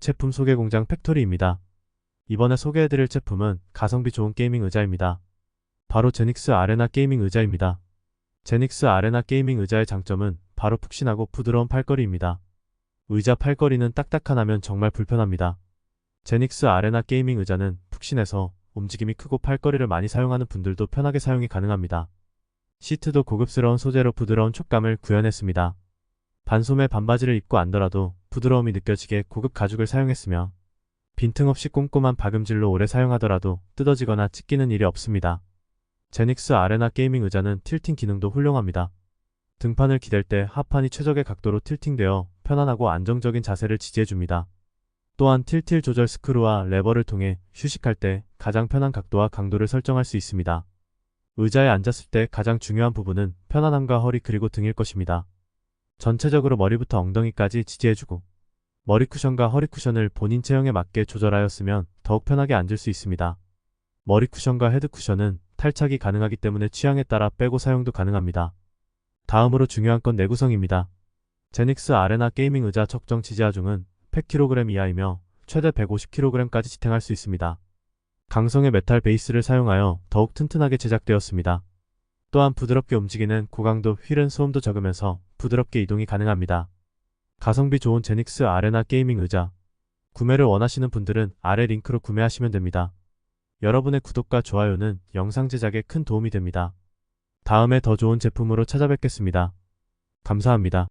제품 소개 공장 팩토리입니다. 이번에 소개해드릴 제품은 가성비 좋은 게이밍 의자입니다. 바로 제닉스 아레나 게이밍 의자입니다. 제닉스 아레나 게이밍 의자의 장점은 바로 푹신하고 부드러운 팔걸이입니다. 의자 팔걸이는 딱딱하나면 정말 불편합니다. 제닉스 아레나 게이밍 의자는 푹신해서 움직임이 크고 팔걸이를 많이 사용하는 분들도 편하게 사용이 가능합니다. 시트도 고급스러운 소재로 부드러운 촉감을 구현했습니다. 반소매 반바지를 입고 앉더라도 부드러움이 느껴지게 고급 가죽을 사용했으며 빈틈없이 꼼꼼한 박음질로 오래 사용하더라도 뜯어지거나 찢기는 일이 없습니다. 제닉스 아레나 게이밍 의자는 틸팅 기능도 훌륭합니다. 등판을 기댈 때 하판이 최적의 각도로 틸팅되어 편안하고 안정적인 자세를 지지해줍니다. 또한 틸틸 조절 스크루와 레버를 통해 휴식할 때 가장 편한 각도와 강도를 설정할 수 있습니다. 의자에 앉았을 때 가장 중요한 부분은 편안함과 허리 그리고 등일 것입니다. 전체적으로 머리부터 엉덩이까지 지지해주고 머리 쿠션과 허리 쿠션을 본인 체형에 맞게 조절하였으면 더욱 편하게 앉을 수 있습니다. 머리 쿠션과 헤드 쿠션은 탈착이 가능하기 때문에 취향에 따라 빼고 사용도 가능합니다. 다음으로 중요한 건 내구성입니다. 제닉스 아레나 게이밍 의자 적정 지지하중은 100kg 이하이며 최대 150kg까지 지탱할 수 있습니다. 강성의 메탈 베이스를 사용하여 더욱 튼튼하게 제작되었습니다. 또한 부드럽게 움직이는 고강도 휠은 소음도 적으면서 부드럽게 이동이 가능합니다. 가성비 좋은 제닉스 아레나 게이밍 의자. 구매를 원하시는 분들은 아래 링크로 구매하시면 됩니다. 여러분의 구독과 좋아요는 영상 제작에 큰 도움이 됩니다. 다음에 더 좋은 제품으로 찾아뵙겠습니다. 감사합니다.